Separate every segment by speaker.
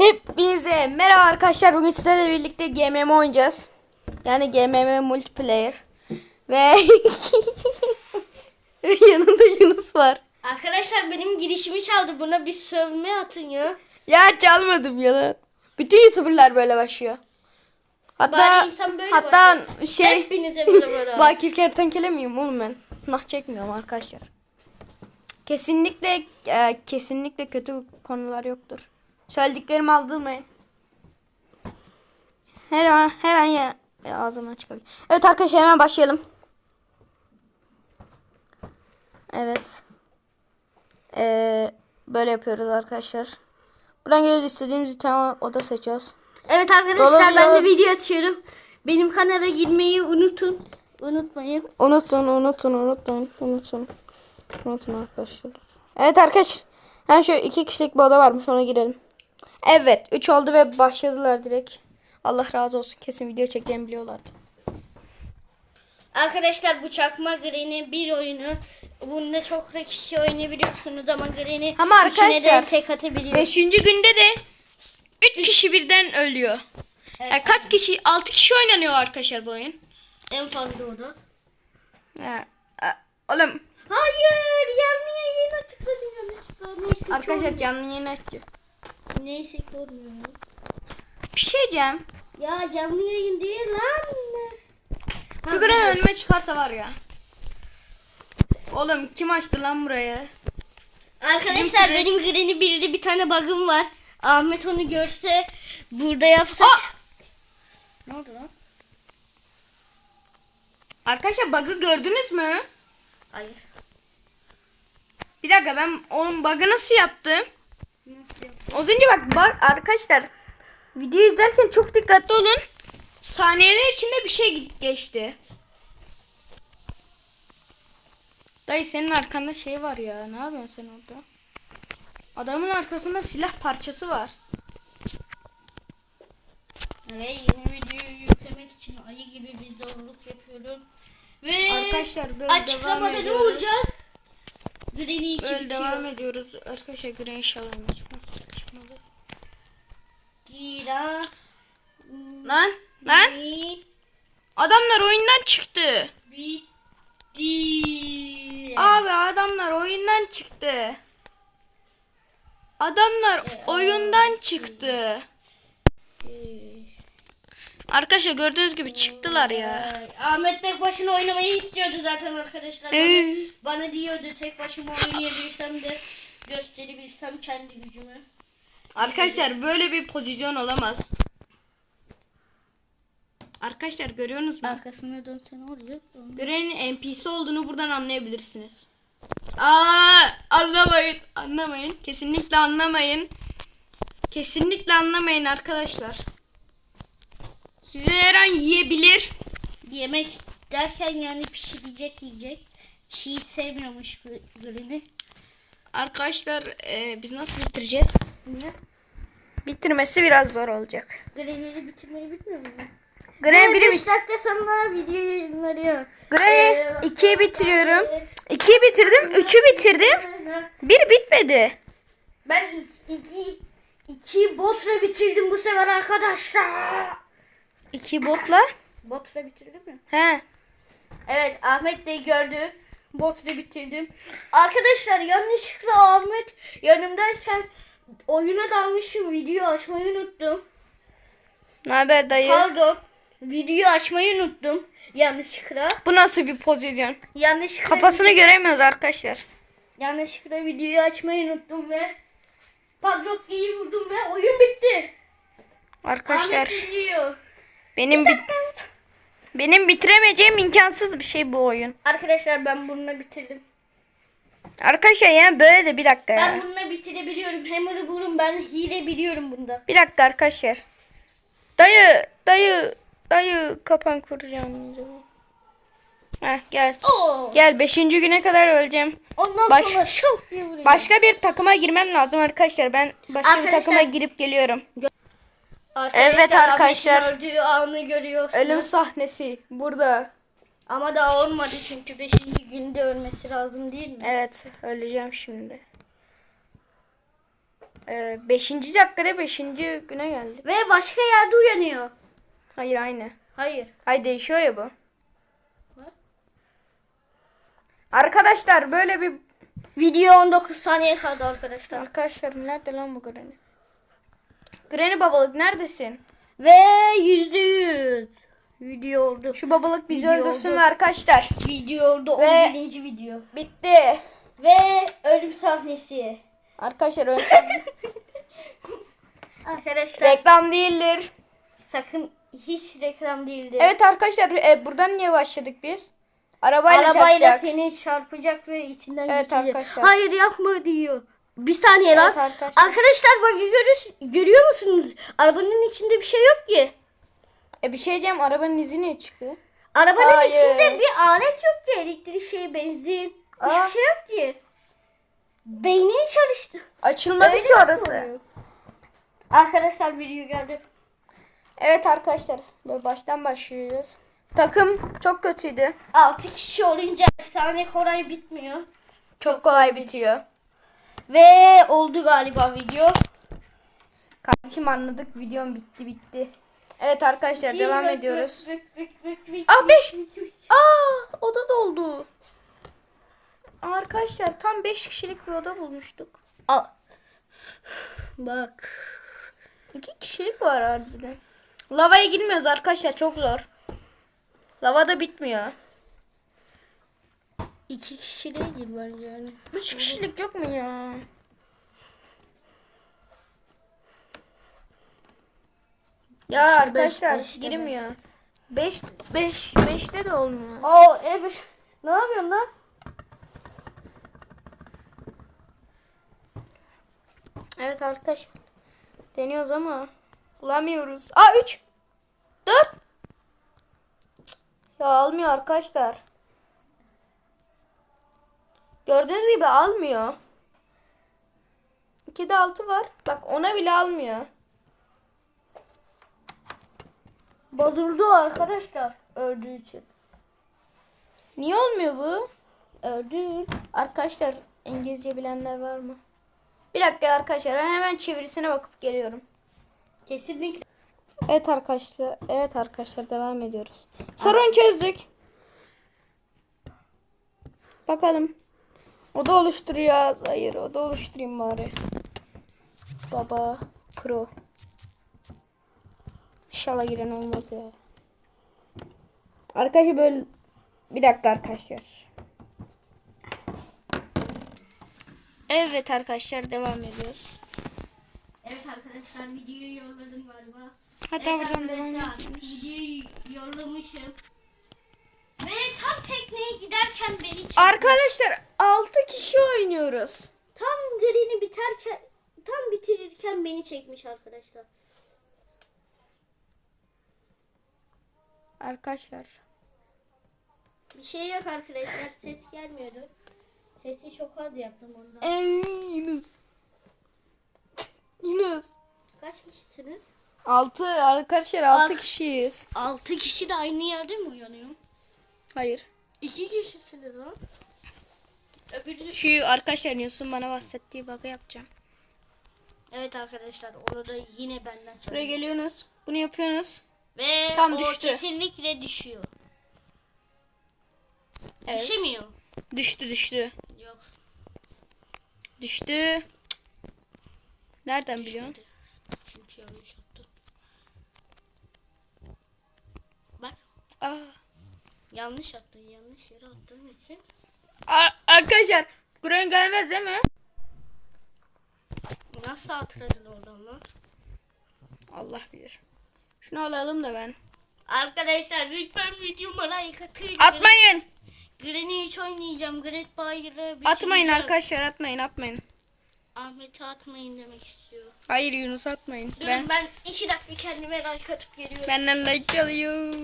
Speaker 1: Hepinize merhaba arkadaşlar. Bugün sizlerle birlikte GMM oynayacağız. Yani GMM multiplayer. Ve yanında Yunus var.
Speaker 2: Arkadaşlar benim girişimi çaldı. Buna bir sövme atın ya.
Speaker 1: Ya çalmadım ya. Bütün YouTuber'lar böyle başlıyor. Hatta
Speaker 2: Bari insan böyle
Speaker 1: hatta
Speaker 2: başlar.
Speaker 1: şey
Speaker 2: Hepinize merhaba.
Speaker 1: Bakir kertenkele miyim oğlum ben? Nah çekmiyorum arkadaşlar. Kesinlikle e, kesinlikle kötü konular yoktur. Söylediklerimi aldırmayın. Her an her an ya, ya ağzımdan çıkabilir. Evet arkadaşlar hemen başlayalım. Evet. Ee, böyle yapıyoruz arkadaşlar. Buradan geliyoruz istediğimiz tane oda seçiyoruz.
Speaker 2: Evet arkadaşlar
Speaker 1: Dolabı
Speaker 2: ben de video atıyorum. Benim kanala girmeyi unutun. Unutmayın.
Speaker 1: Unutun, unutun, unutun, unutun. Unutun arkadaşlar. Evet arkadaşlar. Hem şu iki kişilik bir oda varmış ona girelim. Evet. Üç oldu ve başladılar direkt. Allah razı olsun. Kesin video çekeceğimi biliyorlardı.
Speaker 2: Arkadaşlar bu çakma Granny bir oyunu. Bunda çok da kişi oynayabiliyorsunuz ama Granny
Speaker 1: Ama
Speaker 2: üçüne de
Speaker 1: arkadaşlar,
Speaker 2: tek atabiliyor.
Speaker 1: Beşinci günde de üç kişi birden ölüyor.
Speaker 2: Evet.
Speaker 1: Yani kaç kişi? Altı kişi oynanıyor arkadaşlar bu oyun.
Speaker 2: En fazla o da.
Speaker 1: Ya, a- oğlum
Speaker 2: Hayır yanlı yayın açıkladım yanlışlıkla.
Speaker 1: Arkadaşlar canlı yayın açacağız.
Speaker 2: Neyse ki olmuyor.
Speaker 1: Bir şey diyeceğim.
Speaker 2: Ya canlı yayın değil lan.
Speaker 1: Şu gran önüme çıkarsa var ya. Oğlum kim açtı lan burayı?
Speaker 2: Arkadaşlar benim Granny birde bir tane bug'ım var. Ahmet onu görse burada yapsa.
Speaker 1: Aa!
Speaker 2: Ne oldu lan?
Speaker 1: Arkadaşlar bug'ı gördünüz mü?
Speaker 2: Hayır.
Speaker 1: Bir dakika ben onun bug'ı nasıl yaptım? Az önce bak, bak arkadaşlar video izlerken çok dikkatli olun. Saniyeler içinde bir şey geçti. Dayı senin arkanda şey var ya. Ne yapıyorsun sen orada? Adamın arkasında silah parçası var.
Speaker 2: Ve yeni videoyu yüklemek için ayı gibi bir zorluk yapıyorum. Ve
Speaker 1: Arkadaşlar böyle
Speaker 2: açıklamada ne olacak? Granny 2
Speaker 1: Böyle devam
Speaker 2: bitiyor.
Speaker 1: ediyoruz. Arkadaşlar güneş inşallah. Çıkmadı.
Speaker 2: Gira.
Speaker 1: Lan lan
Speaker 2: Granny
Speaker 1: adamlar oyundan çıktı.
Speaker 2: Bitti.
Speaker 1: Abi adamlar oyundan çıktı. Adamlar oyundan çıktı. Arkadaşlar gördüğünüz gibi çıktılar ya.
Speaker 2: Ahmet tek başına oynamayı istiyordu zaten arkadaşlar. Bana, bana diyordu tek başıma oynayabilirsem de gösterebilirsem kendi gücümü.
Speaker 1: Arkadaşlar böyle bir pozisyon olamaz. Arkadaşlar görüyorsunuz mu?
Speaker 2: Arkasına dönse ne olacak?
Speaker 1: Granny'nin NPC olduğunu buradan anlayabilirsiniz. Aa, anlamayın, anlamayın. Kesinlikle anlamayın. Kesinlikle anlamayın arkadaşlar. Sizi her an yiyebilir.
Speaker 2: Yemek derken yani pişirecek yiyecek. Çiğ sevmiyormuş Granny.
Speaker 1: Arkadaşlar e, biz nasıl bitireceğiz? Bitirmesi biraz zor olacak.
Speaker 2: Granny'yi bitirmeyi bilmiyor musun?
Speaker 1: Biri
Speaker 2: 5
Speaker 1: bit.
Speaker 2: dakika sonra video yayınlanıyor.
Speaker 1: Granny 2'yi bitiriyorum. 2'yi bitirdim, 3'ü bitirdim. Bir bitmedi.
Speaker 2: Ben iki, iki botla bitirdim bu sefer arkadaşlar.
Speaker 1: 2 botla.
Speaker 2: Botla bitirdim mi?
Speaker 1: He.
Speaker 2: Evet Ahmet de gördü. Botla bitirdim. Arkadaşlar yanlışlıkla Ahmet yanımdayken oyuna dalmışım. Video açmayı unuttum.
Speaker 1: Ne haber dayı?
Speaker 2: Pardon. Video açmayı unuttum. Yanlışlıkla.
Speaker 1: Bu nasıl bir pozisyon?
Speaker 2: Yanlışlıkla,
Speaker 1: Kafasını göremiyoruz arkadaşlar.
Speaker 2: yanlışlıkla videoyu açmayı unuttum ve Padrotki'yi vurdum ve oyun bitti.
Speaker 1: Arkadaşlar
Speaker 2: Ahmet geliyor.
Speaker 1: Benim bit benim bitiremeyeceğim imkansız bir şey bu oyun.
Speaker 2: Arkadaşlar ben bununla bitirdim.
Speaker 1: Arkadaşlar yani böyle de bir dakika
Speaker 2: Ben
Speaker 1: ya.
Speaker 2: bununla bitirebiliyorum. Hammer'ı bulun ben hile biliyorum bunda.
Speaker 1: Bir dakika arkadaşlar. Dayı, dayı, dayı kapan kuracağım. Heh gel.
Speaker 2: Oo.
Speaker 1: Gel 5. güne kadar öleceğim.
Speaker 2: Ondan
Speaker 1: Baş-
Speaker 2: sonra şok diye vuracağım.
Speaker 1: Başka bir takıma girmem lazım arkadaşlar. Ben başka bir
Speaker 2: Arkadaşlar-
Speaker 1: takıma girip geliyorum.
Speaker 2: Arkadaşlar,
Speaker 1: Evet arkadaşlar.
Speaker 2: Öldüğü anı görüyorsunuz.
Speaker 1: Ölüm sahnesi burada.
Speaker 2: Ama daha olmadı çünkü 5. günde ölmesi lazım değil mi?
Speaker 1: Evet öleceğim şimdi. Ee, beşinci dakikada beşinci güne geldi.
Speaker 2: Ve başka yerde uyanıyor.
Speaker 1: Hayır aynı.
Speaker 2: Hayır.
Speaker 1: Hayır değişiyor ya bu. Arkadaşlar böyle bir
Speaker 2: Video 19 saniye kaldı arkadaşlar.
Speaker 1: Arkadaşlar nerede lan bu Granny? Granny babalık neredesin?
Speaker 2: Ve yüzde yüz. Video oldu.
Speaker 1: Şu babalık bizi
Speaker 2: Video
Speaker 1: öldürsün
Speaker 2: oldu.
Speaker 1: ve arkadaşlar.
Speaker 2: Video oldu.
Speaker 1: Ve-
Speaker 2: 11. video.
Speaker 1: Bitti.
Speaker 2: Ve ölüm sahnesi.
Speaker 1: Arkadaşlar öyle
Speaker 2: Arkadaşlar
Speaker 1: reklam değildir.
Speaker 2: sakın hiç reklam değildi.
Speaker 1: Evet arkadaşlar e, buradan niye başladık biz? Arabayla,
Speaker 2: Arabayla
Speaker 1: çarpacak.
Speaker 2: seni çarpacak ve içinden
Speaker 1: Evet
Speaker 2: geçecek.
Speaker 1: arkadaşlar.
Speaker 2: Hayır yapma diyor. Bir saniye lan.
Speaker 1: Evet arkadaşlar.
Speaker 2: Arkadaşlar bak görüyor, görüyor musunuz? Arabanın içinde bir şey yok ki.
Speaker 1: E bir şey diyeceğim arabanın izi ne çıkıyor?
Speaker 2: Arabanın
Speaker 1: Hayır.
Speaker 2: içinde bir alet yok ki. Elektrik şey, benzin.
Speaker 1: Aa.
Speaker 2: Hiçbir şey yok ki. Beynini çalıştı.
Speaker 1: Açılmadı
Speaker 2: Öyle
Speaker 1: ki orası.
Speaker 2: oluyor? Arkadaşlar video geldi.
Speaker 1: Evet arkadaşlar böyle baştan başlıyoruz. Takım çok kötüydü.
Speaker 2: 6 kişi olunca efsane Koray bitmiyor.
Speaker 1: Çok kolay bitiyor.
Speaker 2: Ve oldu galiba video.
Speaker 1: Kardeşim anladık videom bitti bitti. Evet arkadaşlar devam ediyoruz. Aa,
Speaker 2: Ah
Speaker 1: beş. Aa oda doldu. Arkadaşlar tam 5 kişilik bir oda bulmuştuk.
Speaker 2: Bak.
Speaker 1: 2 kişilik var harbiden. Lavaya girmiyoruz arkadaşlar çok zor. Lava da bitmiyor.
Speaker 2: İki kişi değil bence yani.
Speaker 1: 3 kişilik yok mu ya? Ya arkadaşlar
Speaker 2: beş de
Speaker 1: girmiyor. 5 5 5'te de olmuyor.
Speaker 2: Aa evet. Ne yapıyorsun lan?
Speaker 1: Evet arkadaşlar. Deniyoruz ama bulamıyoruz. Aa 3 4 Ya almıyor arkadaşlar. Gördüğünüz gibi almıyor. 2'de 6 var. Bak ona bile almıyor.
Speaker 2: Bozuldu arkadaşlar. Öldüğü için.
Speaker 1: Niye olmuyor bu?
Speaker 2: Öldü.
Speaker 1: Arkadaşlar İngilizce bilenler var mı? Bir dakika arkadaşlar hemen çevirisine bakıp geliyorum.
Speaker 2: Kesinlikle.
Speaker 1: Evet arkadaşlar, evet arkadaşlar devam ediyoruz. Sorun çözdük. Bakalım. Oda oluşturuyor. Hayır, oda oluşturayım bari. Baba Pro. İnşallah giren olmaz ya. Arkadaşlar böyle bir dakika arkadaşlar. Evet arkadaşlar devam ediyoruz.
Speaker 2: Evet arkadaşlar videoyu yolladım galiba.
Speaker 1: Hatta
Speaker 2: evet
Speaker 1: buradan devam
Speaker 2: arkadaşlar
Speaker 1: ediyoruz.
Speaker 2: videoyu yollamışım. Ve tam tekneye giderken beni çekti.
Speaker 1: Arkadaşlar 6 kişi oynuyoruz.
Speaker 2: tam green'i biterken tam bitirirken beni çekmiş arkadaşlar.
Speaker 1: Arkadaşlar.
Speaker 2: Bir şey yok arkadaşlar. Ses gelmiyordu. Sesi çok az yaptım ondan.
Speaker 1: Ey Yunus. Yunus.
Speaker 2: Kaç kişisiniz?
Speaker 1: 6 arkadaşlar 6
Speaker 2: Ar-
Speaker 1: kişiyiz.
Speaker 2: 6 kişi de aynı yerde mi uyanıyor?
Speaker 1: Hayır.
Speaker 2: 2 kişisiniz lan. Öbürü
Speaker 1: Şu arkadaşlar Yunus'un bana bahsettiği bug'ı yapacağım.
Speaker 2: Evet arkadaşlar onu da yine benden
Speaker 1: Buraya
Speaker 2: söyleyeyim.
Speaker 1: geliyorsunuz. Bunu yapıyorsunuz.
Speaker 2: Ve
Speaker 1: Tam
Speaker 2: o
Speaker 1: düştü.
Speaker 2: kesinlikle düşüyor.
Speaker 1: Evet.
Speaker 2: Düşemiyor.
Speaker 1: Düştü düştü.
Speaker 2: Yok.
Speaker 1: Düştü. Nereden biliyorsun?
Speaker 2: düşmedi. Çünkü yanlış attı. Bak
Speaker 1: Aa.
Speaker 2: yanlış attın. Yanlış yere attığın için.
Speaker 1: Aa, arkadaşlar buraya gelmez değil mi?
Speaker 2: Nasıl hatırladın lan?
Speaker 1: Allah bilir. Şunu alalım da ben.
Speaker 2: Arkadaşlar lütfen videoma like atın.
Speaker 1: Atmayın.
Speaker 2: Granny hiç oynayacağım. Great Bayır'ı
Speaker 1: Atmayın arkadaşlar atmayın atmayın.
Speaker 2: Ahmet'e atmayın demek istiyor.
Speaker 1: Hayır Yunus atmayın.
Speaker 2: Durun
Speaker 1: Ben
Speaker 2: ben iki dakika kendime like atıp geliyorum.
Speaker 1: benden like alıyor.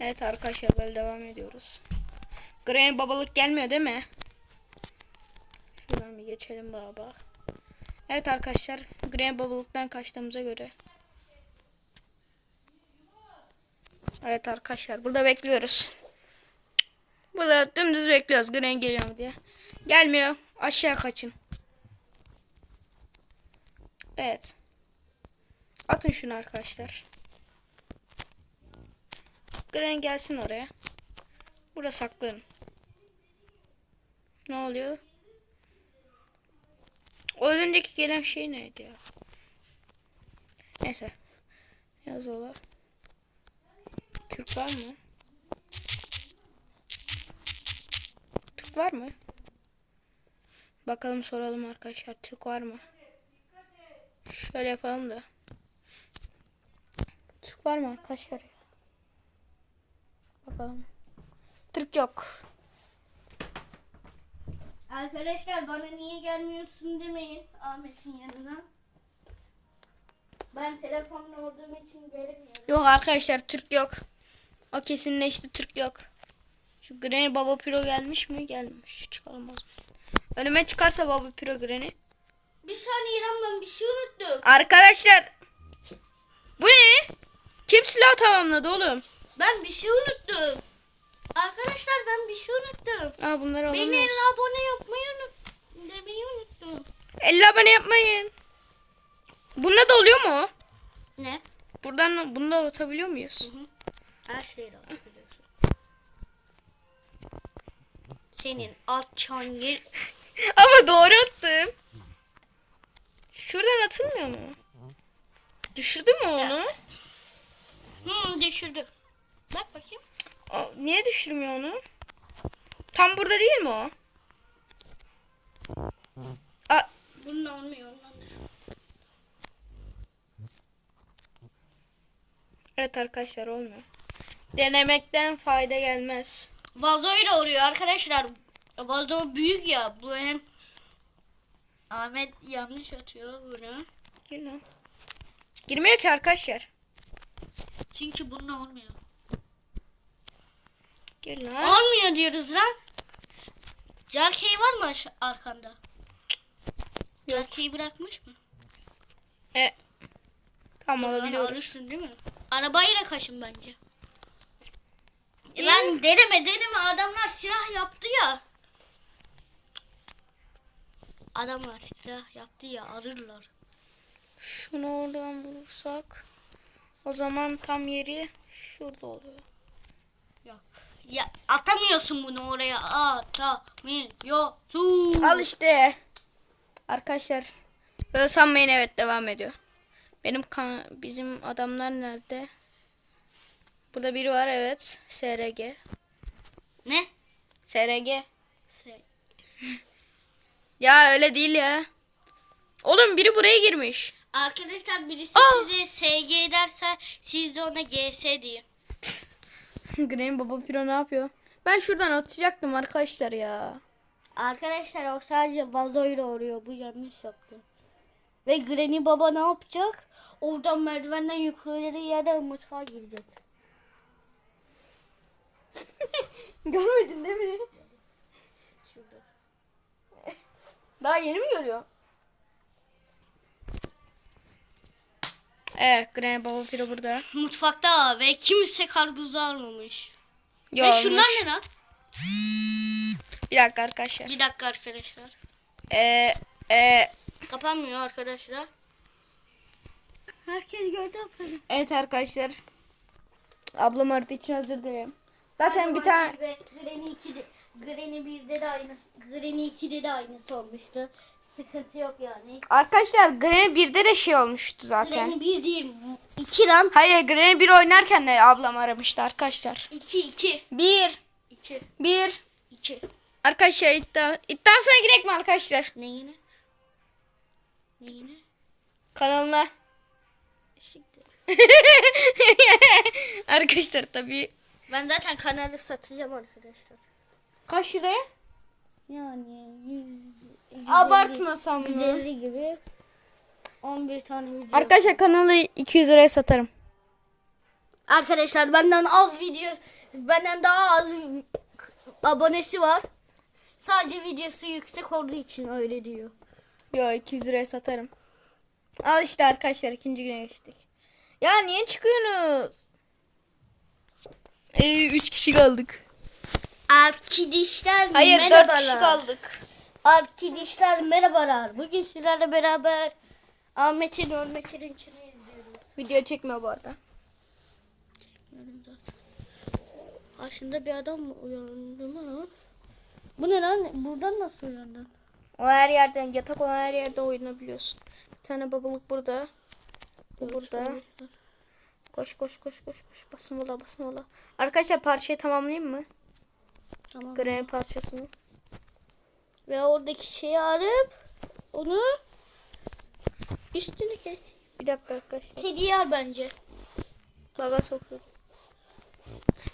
Speaker 1: Evet arkadaşlar böyle devam ediyoruz. Granny babalık gelmiyor değil mi? Şuradan bir geçelim baba. Evet arkadaşlar Granny babalıktan kaçtığımıza göre. Evet arkadaşlar burada bekliyoruz. Burada dümdüz bekliyoruz Granny geliyor mu diye. Gelmiyor. Aşağı kaçın. Evet. Atın şunu arkadaşlar. Gren gelsin oraya. Burada saklanın. Ne oluyor? O gelen şey neydi ya? Neyse. Yazıyorlar. Türk var mı? Türk var mı? Bakalım soralım arkadaşlar. Türk var mı? Şöyle yapalım da. Türk var mı arkadaşlar? Bakalım. Türk yok.
Speaker 2: Arkadaşlar bana niye gelmiyorsun demeyin Ahmet'in yanına. Ben telefonla olduğum için gelemiyorum.
Speaker 1: Yok arkadaşlar Türk yok. O kesinleşti Türk yok. Şu Granny Baba Piro gelmiş mi? Gelmiş. Çıkalım o zaman. Önüme çıkarsa Baba Piro Granny.
Speaker 2: Bir saniye İrem ben bir şey unuttum.
Speaker 1: Arkadaşlar. Bu ne? Kim silah tamamladı oğlum?
Speaker 2: Ben bir şey unuttum. Arkadaşlar ben bir şey unuttum.
Speaker 1: Aa bunları
Speaker 2: Beni
Speaker 1: alamıyoruz.
Speaker 2: 50 abone yapmayı unut demeyi unuttum.
Speaker 1: 50 abone yapmayın. Bunda da oluyor mu?
Speaker 2: Ne?
Speaker 1: Buradan bunu da atabiliyor muyuz?
Speaker 2: Her şeyi atabiliyorsun. Senin atacağın yer...
Speaker 1: Ama doğru attım. Şuradan atılmıyor mu? Düşürdü mü onu?
Speaker 2: Hmm düşürdü. Bak bakayım.
Speaker 1: Aa, niye düşürmüyor onu? Tam burada değil mi o? Aa,
Speaker 2: Bunun olmuyor
Speaker 1: evet arkadaşlar olmuyor. Denemekten fayda gelmez.
Speaker 2: Vazoyla oluyor arkadaşlar. Vazo büyük ya. Bu hem Ahmet yanlış atıyor bunu.
Speaker 1: Gir lan. Girmiyor ki arkadaşlar.
Speaker 2: Çünkü bununla olmuyor.
Speaker 1: Gir lan.
Speaker 2: Olmuyor diyoruz lan. Jarkey var mı arkanda? Jarkey'i bırakmış mı?
Speaker 1: E, tamam
Speaker 2: Lan
Speaker 1: alabiliyoruz.
Speaker 2: alırsın değil mi? Arabayla kaşın bence. E ben deneme deneme adamlar silah yaptı ya. Adamlar silah yaptı ya arırlar.
Speaker 1: Şunu oradan vurursak. O zaman tam yeri şurada oluyor.
Speaker 2: Ya atamıyorsun bunu oraya atamıyorsun.
Speaker 1: Al işte. Arkadaşlar. Böyle sanmayın evet devam ediyor. Benim kan bizim adamlar nerede? Burada biri var evet. SRG.
Speaker 2: Ne?
Speaker 1: SRG.
Speaker 2: Se-
Speaker 1: Ya öyle değil ya. Oğlum biri buraya girmiş.
Speaker 2: Arkadaşlar birisi
Speaker 1: Aa!
Speaker 2: size SG derse siz de ona GS deyin.
Speaker 1: Green Baba Piro ne yapıyor? Ben şuradan atacaktım arkadaşlar ya.
Speaker 2: Arkadaşlar o sadece vazoyla oluyor. Bu yanlış yaptı. Ve Granny Baba ne yapacak? Oradan merdivenden yukarı yere mutfağa girecek.
Speaker 1: Görmedin değil mi?
Speaker 2: Şurada.
Speaker 1: Daha yeni mi görüyor? Evet Green Baba Piro burada.
Speaker 2: Mutfakta ve kimse karpuzu almamış. Ve
Speaker 1: Yormuş.
Speaker 2: şunlar ne lan?
Speaker 1: Bir dakika arkadaşlar.
Speaker 2: Bir dakika arkadaşlar.
Speaker 1: Ee, e,
Speaker 2: Kapanmıyor arkadaşlar. Herkes gördü ablanı.
Speaker 1: evet arkadaşlar. Ablam aradığı için özür dilerim. Zaten bir tane
Speaker 2: Ve Granny 2'de, Granny 1'de de aynı, Granny 2'de de aynısı olmuştu. Sıkıntı yok yani.
Speaker 1: Arkadaşlar Granny 1'de de şey olmuştu zaten.
Speaker 2: Granny 1 değil, 2 lan.
Speaker 1: Hayır Granny 1 oynarken de ablam aramıştı arkadaşlar.
Speaker 2: 2 2
Speaker 1: 1
Speaker 2: 2
Speaker 1: 1
Speaker 2: 2.
Speaker 1: Arkadaşlar iddia iddiasına girek mi arkadaşlar?
Speaker 2: Neyine? Neyine?
Speaker 1: Kanalına. Arkadaşlar tabii.
Speaker 2: Ben zaten kanalı satacağım arkadaşlar.
Speaker 1: Kaç liraya?
Speaker 2: Yani 100
Speaker 1: Abartmasam mı?
Speaker 2: 150 gibi 11 tane video.
Speaker 1: Arkadaşlar kanalı 200 liraya satarım.
Speaker 2: Arkadaşlar benden az video benden daha az abonesi var. Sadece videosu yüksek olduğu için öyle diyor.
Speaker 1: Yo 200 liraya satarım. Al işte arkadaşlar ikinci güne geçtik. Ya niye çıkıyorsunuz? Ee, 3 kişi kaldık.
Speaker 2: Arkadaşlar
Speaker 1: Hayır 4
Speaker 2: merhabalar.
Speaker 1: kişi kaldık.
Speaker 2: Arkadaşlar merhabalar. Bugün sizlerle beraber Ahmet'in ölmesinin içine izliyoruz.
Speaker 1: Video çekmiyor bu arada.
Speaker 2: Karşında bir adam uyandı mı? Bu ne lan? Buradan nasıl uyandın?
Speaker 1: O her yerden yatak olan her yerde oynayabiliyorsun. Bir tane babalık burada. Bu burada. Koş koş koş koş koş. Basın ola basın ola. Arkadaşlar parçayı tamamlayayım mı?
Speaker 2: Tamam.
Speaker 1: Granny parçasını.
Speaker 2: Ve oradaki şeyi arıp onu üstünü kes.
Speaker 1: Bir dakika arkadaşlar.
Speaker 2: Teddy al bence.
Speaker 1: Baga sokuyorum.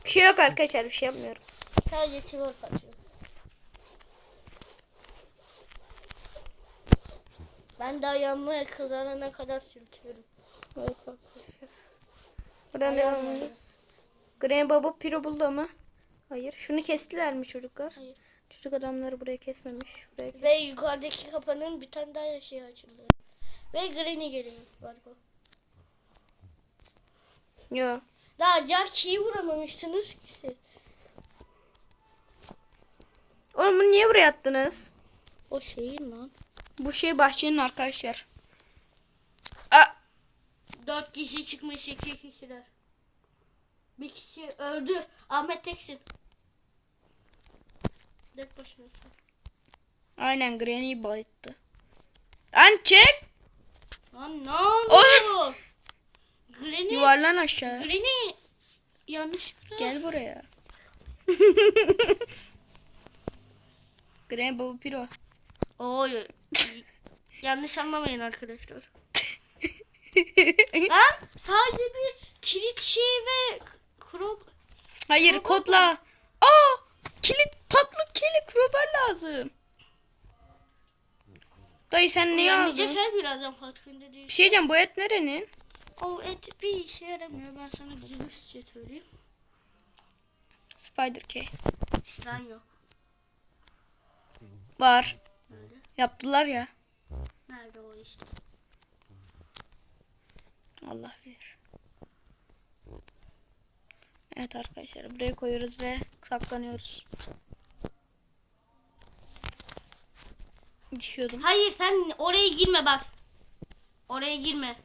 Speaker 1: Bir şey yok arkadaşlar bir şey yapmıyorum.
Speaker 2: Sadece Tivor kaçıyor. Ben daha yanmaya kazanana kadar sürtüyorum.
Speaker 1: Evet arkadaşlar. Buradan devam edelim. Granny baba piro buldu ama. Hayır. Şunu kestiler mi çocuklar?
Speaker 2: Hayır.
Speaker 1: Çocuk adamları buraya kesmemiş. Buraya kes-
Speaker 2: Ve yukarıdaki kapının bir tane daha şey açıldı. Ve Granny geliyor galiba.
Speaker 1: Yo.
Speaker 2: Daha Jarky'yi vuramamışsınız ki siz.
Speaker 1: Oğlum bunu niye buraya attınız?
Speaker 2: O şeyin lan.
Speaker 1: Bu şey bahçenin arkadaşlar. Aa,
Speaker 2: Dört kişi çıkmış iki kişiler. Bir kişi öldü. Ahmet teksin. Tek başınasın.
Speaker 1: aynen Granny bayıttı. Lan çek.
Speaker 2: Lan ne?
Speaker 1: Oğlum.
Speaker 2: Granny.
Speaker 1: Yuvarlan aşağı.
Speaker 2: Granny. Yanlışlıkla.
Speaker 1: Gel buraya. Granny baba piro.
Speaker 2: Oy. Yanlış anlamayın arkadaşlar. Lan sadece bir kilit şey ve krop.
Speaker 1: Hayır kodla. Aa kilit kilit krober lazım. Dayı sen ne
Speaker 2: Yanlayacak
Speaker 1: aldın?
Speaker 2: her birazdan farkında değil.
Speaker 1: Bir şey diyeceğim bu et nerenin?
Speaker 2: O et bir işe yaramıyor. Ben sana dürüstçe söyleyeyim.
Speaker 1: Spider K.
Speaker 2: Silah yok.
Speaker 1: Var.
Speaker 2: Nerede?
Speaker 1: Yaptılar ya.
Speaker 2: Nerede o işte?
Speaker 1: Allah bilir. Evet arkadaşlar buraya koyuyoruz ve saklanıyoruz. Düşüyordum.
Speaker 2: Hayır sen oraya girme bak. Oraya girme.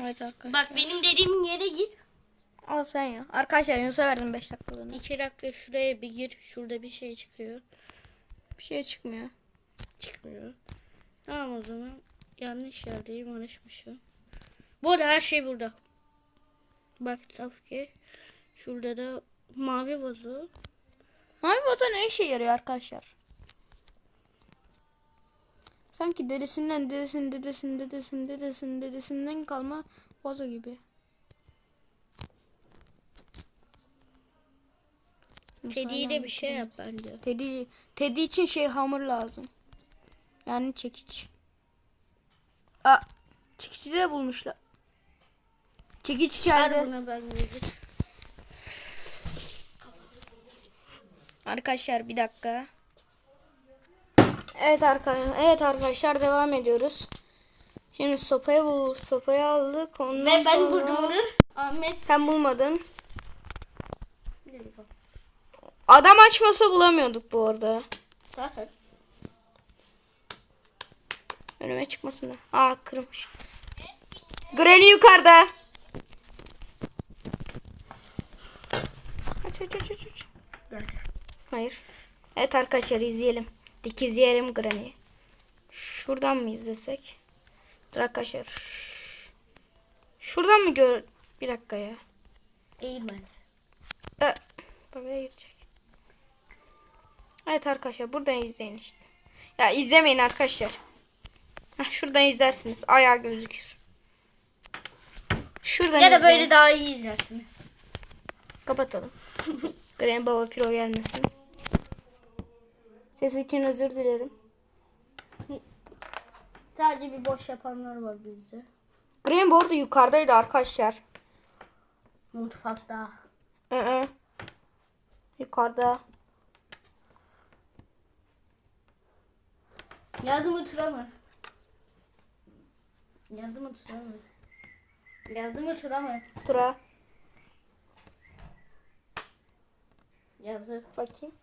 Speaker 1: Evet arkadaşlar.
Speaker 2: Bak benim dediğim yere gir.
Speaker 1: Al sen ya. Arkadaşlar Yunus'a verdim 5 dakikalığını.
Speaker 2: İki dakika şuraya bir gir. Şurada bir şey çıkıyor.
Speaker 1: Bir şey çıkmıyor.
Speaker 2: Çıkmıyor. Tamam o zaman. Yanlış yerdeyim. Konuşmuşum. Bu arada her şey burada. Bak Safke. Şurada da mavi vazo.
Speaker 1: Mavi vazo ne işe yarıyor arkadaşlar? Sanki dedesinden dedesinin dedesinin dedesinin dedesinin dedesinden kalma vazo gibi.
Speaker 2: Teddy'yle bir şey yap bence.
Speaker 1: Teddy, Teddy için şey hamur lazım. Yani çekiç. Aa, çekici de bulmuşlar. Çekiç içeride. Arkadaşlar bir dakika. Evet arkadaşlar, evet arkadaşlar devam ediyoruz. Şimdi sopayı bul, sopayı aldık. Ondan
Speaker 2: Ve ben
Speaker 1: sonra-
Speaker 2: buldum onu. Ahmet.
Speaker 1: Sen bulmadın. Adam açmasa bulamıyorduk bu arada.
Speaker 2: Zaten.
Speaker 1: Önüme çıkmasın da. Aa kırmış. Granny yukarıda. Aç aç aç aç. Hayır. Evet arkadaşlar izleyelim. Dik izleyelim Granny'i. Şuradan mı izlesek? Dur arkadaşlar. Şuradan mı gör... Bir dakika ya.
Speaker 2: Eğilme.
Speaker 1: Ee, Buraya girecek. Evet arkadaşlar buradan izleyin işte. Ya izlemeyin arkadaşlar. Heh, şuradan izlersiniz. Ayağı gözükür. Şuradan
Speaker 2: Ya da
Speaker 1: izleyin.
Speaker 2: böyle daha iyi izlersiniz.
Speaker 1: Kapatalım. Graham Baba Pro gelmesin. Ses için özür dilerim.
Speaker 2: Sadece bir boş yapanlar var bizde.
Speaker 1: Bu arada yukarıdaydı arkadaşlar.
Speaker 2: Mutfakta.
Speaker 1: Hı Yukarıda.
Speaker 2: Yazdı mı tura mı? Yazdı mı tura mı? Yazdı mı tura mı?
Speaker 1: Tura.
Speaker 2: Yazdı.
Speaker 1: Bakayım.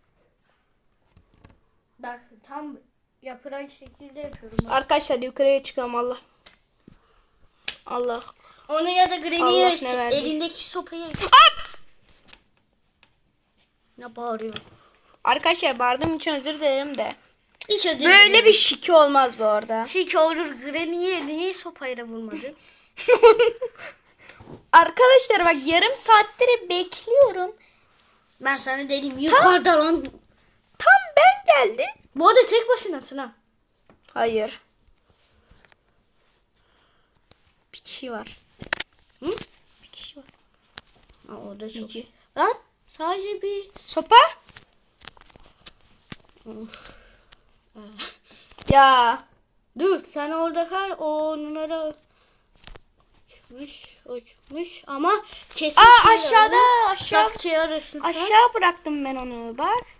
Speaker 2: Bak tam yapılan şekilde yapıyorum. bak.
Speaker 1: Arkadaşlar yukarıya çıkalım Allah. Allah.
Speaker 2: Onu ya da Granny'e elindeki sopayı... Ne bağırıyor?
Speaker 1: Arkadaşlar bağırdığım için özür dilerim de.
Speaker 2: Hiç özür
Speaker 1: Böyle bir şiki olmaz bu arada.
Speaker 2: şey olur. Granny'e niye sopayla vurmadın?
Speaker 1: Arkadaşlar bak yarım saattir bekliyorum.
Speaker 2: Ben sana dedim yukarıda lan.
Speaker 1: Ben geldim.
Speaker 2: Bu arada tek başınasın ha.
Speaker 1: Hayır. Bir kişi var.
Speaker 2: Hı?
Speaker 1: Bir kişi var.
Speaker 2: Ha, o da çok.
Speaker 1: Cici.
Speaker 2: Lan sadece bir...
Speaker 1: Sopa? ya.
Speaker 2: Dur sen orada kal onlara uçmuş uçmuş ama kesmiş.
Speaker 1: Aa
Speaker 2: bir
Speaker 1: aşağıda aşağı aşağı bıraktım ben onu bak.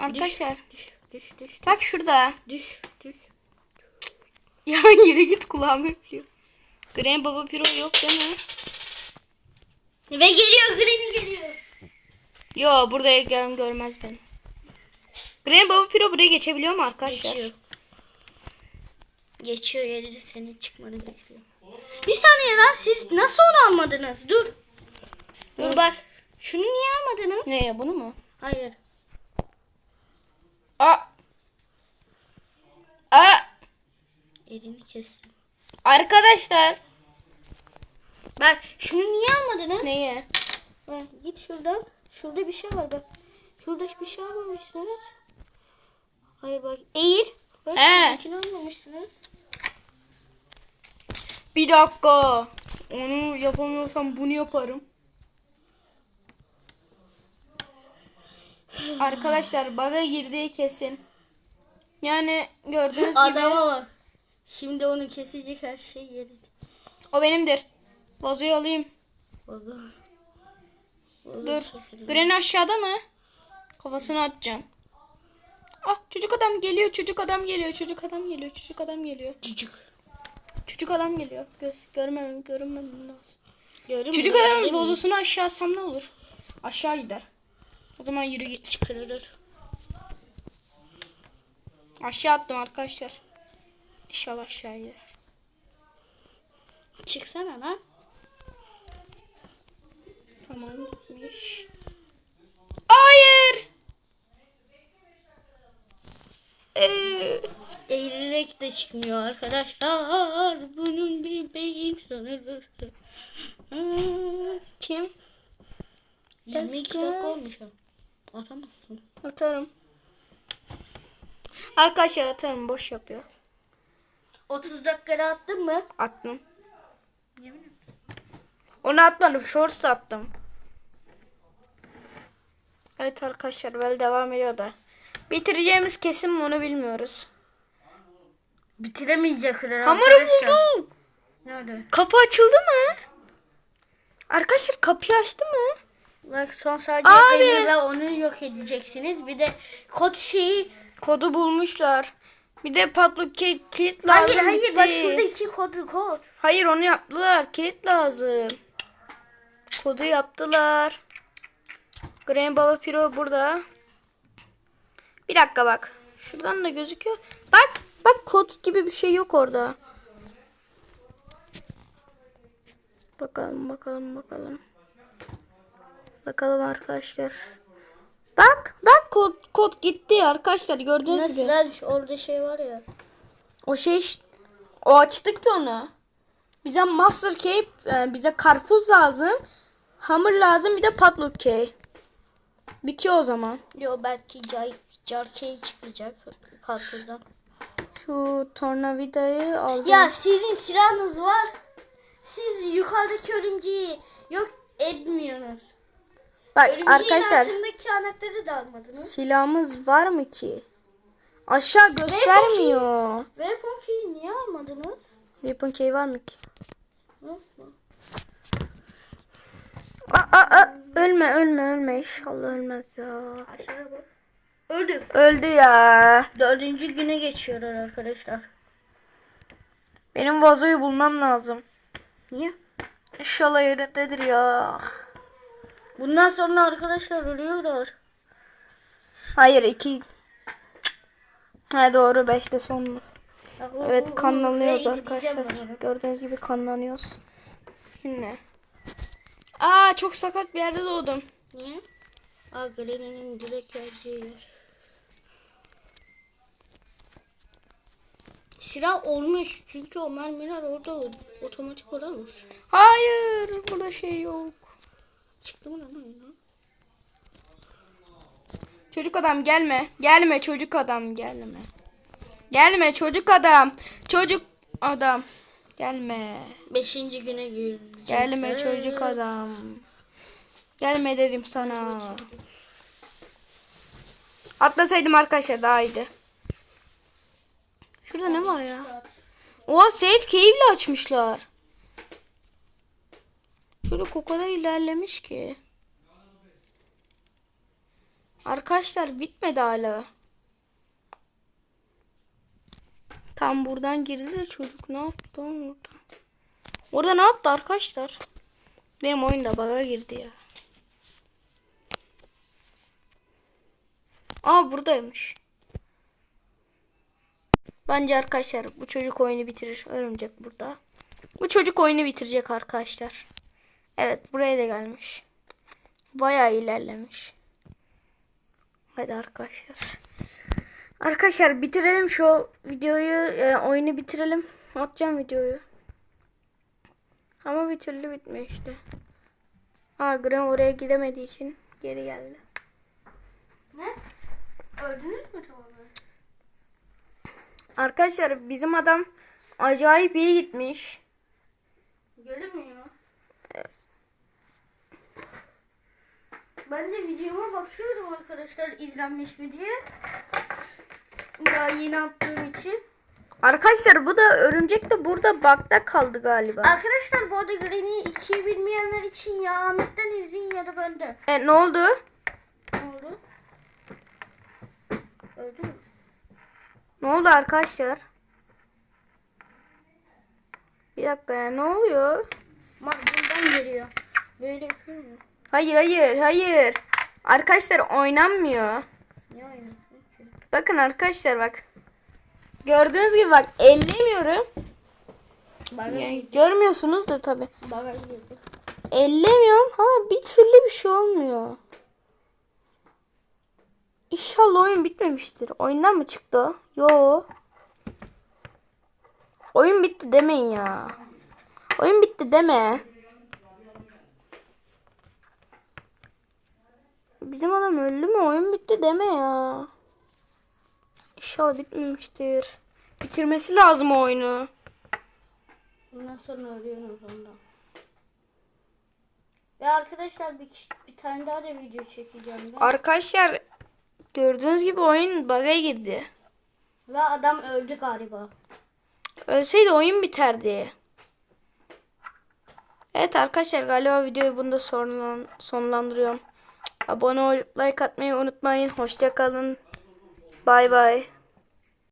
Speaker 1: Arkadaşlar
Speaker 2: Düş düş düş
Speaker 1: bak şurada.
Speaker 2: düş düş.
Speaker 1: Ya yürü git kulağım öpüyor. Green Baba Piro yok değil mi?
Speaker 2: Ve geliyor Granny geliyor.
Speaker 1: Yo burada gelen görmez beni. Green Baba Piro buraya geçebiliyor mu arkadaşlar?
Speaker 2: Geçiyor. Geçiyor yeri senin çıkmanı bekliyor. Bir saniye lan siz nasıl onu almadınız? Dur. Dur bak. Şunu niye almadınız?
Speaker 1: Ne ya bunu mu?
Speaker 2: Hayır.
Speaker 1: Aa. Aa.
Speaker 2: Elini kestim.
Speaker 1: Arkadaşlar.
Speaker 2: Bak şunu niye almadınız?
Speaker 1: Neye?
Speaker 2: Bak git şuradan. Şurada bir şey var bak. Şurada bir şey almamışsınız. Hayır bak eğil. Bak
Speaker 1: He.
Speaker 2: şuradakini almamışsınız.
Speaker 1: Bir dakika. Onu yapamıyorsam bunu yaparım. Arkadaşlar baga girdiği kesin. Yani gördüğünüz gibi
Speaker 2: Adama bak. Şimdi onu kesecek her şey yeri.
Speaker 1: o benimdir. Vazoyu alayım.
Speaker 2: Vallahi.
Speaker 1: Dur. Granny aşağıda mı? Kafasını atacağım. Ah çocuk adam geliyor, çocuk adam geliyor, çocuk adam geliyor, çocuk adam geliyor.
Speaker 2: Cücük.
Speaker 1: Çocuk adam geliyor. Gö görmemem, görünmemem lazım.
Speaker 2: Gördün mü?
Speaker 1: Çocuk adamın vazosunu aşağı atsam ne olur? Aşağı gider. O zaman yürü git.
Speaker 2: Kırılır.
Speaker 1: Aşağı attım arkadaşlar. İnşallah aşağı gider.
Speaker 2: Çıksana lan.
Speaker 1: Tamam gitmiş. Hayır. Ee,
Speaker 2: Eğilerek de çıkmıyor arkadaşlar. Bunun bir beyin sanırım.
Speaker 1: kim?
Speaker 2: 22
Speaker 1: Eski.
Speaker 2: dakika olmuş. Atamazsın.
Speaker 1: Atarım. Arkadaşlar atarım boş yapıyor.
Speaker 2: 30 dakikada attın mı?
Speaker 1: Attım.
Speaker 2: Yemin ederim.
Speaker 1: Onu atmadım. Shorts attım. Evet arkadaşlar böyle devam ediyor da. Bitireceğimiz kesin mi onu bilmiyoruz.
Speaker 2: Bitiremeyecekler
Speaker 1: Hamuru buldum.
Speaker 2: Nerede?
Speaker 1: Kapı açıldı mı? Arkadaşlar kapıyı açtı mı?
Speaker 2: Bak son sadece
Speaker 1: Abi.
Speaker 2: Emir'le onu yok edeceksiniz. Bir de kod şeyi.
Speaker 1: Kodu bulmuşlar. Bir de patluk ki- kilit lazım.
Speaker 2: Hayır hayır bak şurada iki kod kod.
Speaker 1: Hayır onu yaptılar. Kilit lazım. Kodu yaptılar. Green Baba Piro burada. Bir dakika bak. Şuradan da gözüküyor. Bak. Bak kod gibi bir şey yok orada. Bakalım bakalım bakalım. Bakalım arkadaşlar. Bak bak kod, kod gitti arkadaşlar gördüğünüz
Speaker 2: Nasıl
Speaker 1: gibi.
Speaker 2: orada şey var ya.
Speaker 1: O şey o açtık ki onu. Bize master key, e, bize karpuz lazım. Hamur lazım bir de patluk key. Bitiyor o zaman.
Speaker 2: Yo belki cay, carkey çıkacak kartından.
Speaker 1: Şu tornavidayı alacağım.
Speaker 2: Ya sizin silahınız var. Siz yukarıdaki örümceği yok etmiyorsunuz.
Speaker 1: Bak
Speaker 2: Örümceğin
Speaker 1: arkadaşlar
Speaker 2: altındaki anahtarı da almadınız.
Speaker 1: silahımız var mı ki? Aşağı göstermiyor.
Speaker 2: Weapon key'i niye almadınız?
Speaker 1: Weapon key var mı ki?
Speaker 2: Nasıl?
Speaker 1: Aa, aa. Ölme ölme ölme inşallah ölmez ya.
Speaker 2: Bak. Öldüm.
Speaker 1: Öldü ya.
Speaker 2: Dördüncü güne geçiyorlar arkadaşlar.
Speaker 1: Benim vazoyu bulmam lazım.
Speaker 2: Niye?
Speaker 1: İnşallah yerindedir ya.
Speaker 2: Bundan sonra arkadaşlar ölüyorlar.
Speaker 1: Hayır iki. Ha doğru 5'te sonlu. Evet kanlanıyoruz arkadaşlar. Gördüğünüz gibi kanlanıyoruz. Şimdi. Aa çok sakat bir yerde doğdum.
Speaker 2: Niye? Aa Granny'nin direkt geleceği yer. Silah olmuş çünkü o mermiler orada otomatik olamış.
Speaker 1: Hayır burada şey yok.
Speaker 2: Çıktı mı lan oyuna?
Speaker 1: Çocuk adam gelme. Gelme çocuk adam gelme. Gelme çocuk adam. Çocuk adam. Gelme.
Speaker 2: Beşinci güne girecek.
Speaker 1: Gelme çocuk adam. Gelme dedim sana. Atlasaydım arkadaşlar daha iyiydi. Şurada ne var ya? Oha save cave'le açmışlar. Çocuk o kadar ilerlemiş ki. Arkadaşlar bitmedi hala. Tam buradan girdi çocuk ne yaptı orada? Orada ne yaptı arkadaşlar? Benim oyunda bug'a girdi ya. Aa buradaymış. Bence arkadaşlar bu çocuk oyunu bitirir. Örümcek burada. Bu çocuk oyunu bitirecek arkadaşlar. Evet buraya da gelmiş. Bayağı ilerlemiş. Hadi arkadaşlar. Arkadaşlar bitirelim şu videoyu. e, oyunu bitirelim. Atacağım videoyu. Ama bir türlü bitmiyor işte. Aa Graham oraya gidemediği için geri geldi.
Speaker 2: Ne? Öldünüz mü tamamen?
Speaker 1: Arkadaşlar bizim adam acayip iyi gitmiş.
Speaker 2: Görünmüyor. Ben de videoma bakıyorum arkadaşlar izlenmiş mi diye. Daha yeni attığım için.
Speaker 1: Arkadaşlar bu da örümcek de burada bakta kaldı galiba.
Speaker 2: Arkadaşlar bu arada Granny 2'yi bilmeyenler için ya Ahmet'ten izleyin ya da benden.
Speaker 1: E, ne oldu?
Speaker 2: Ne oldu? Öldü mü?
Speaker 1: Ne oldu arkadaşlar? Bir dakika ya ne oluyor?
Speaker 2: Bak buradan geliyor. Böyle yapıyor mu?
Speaker 1: Hayır hayır hayır. Arkadaşlar oynanmıyor.
Speaker 2: Oynuyorsun ki?
Speaker 1: Bakın arkadaşlar bak. Gördüğünüz gibi bak ellemiyorum. Yani görmüyorsunuz da tabi. Ellemiyorum ama bir türlü bir şey olmuyor. İnşallah oyun bitmemiştir. Oyundan mı çıktı? Yo. Oyun bitti demeyin ya. Oyun bitti deme. Bizim adam öldü mü? Oyun bitti deme ya. İnşallah bitmemiştir. Bitirmesi lazım oyunu.
Speaker 2: Bundan sonra ölüyorsunuz ondan. Ve arkadaşlar bir, bir tane daha da video çekeceğim ben.
Speaker 1: Arkadaşlar gördüğünüz gibi oyun bug'a girdi.
Speaker 2: Ve adam öldü galiba.
Speaker 1: Ölseydi oyun biterdi. Evet arkadaşlar galiba videoyu bunda sonlan sonlandırıyorum. Abone olup like atmayı unutmayın. Hoşça kalın. Bay bay.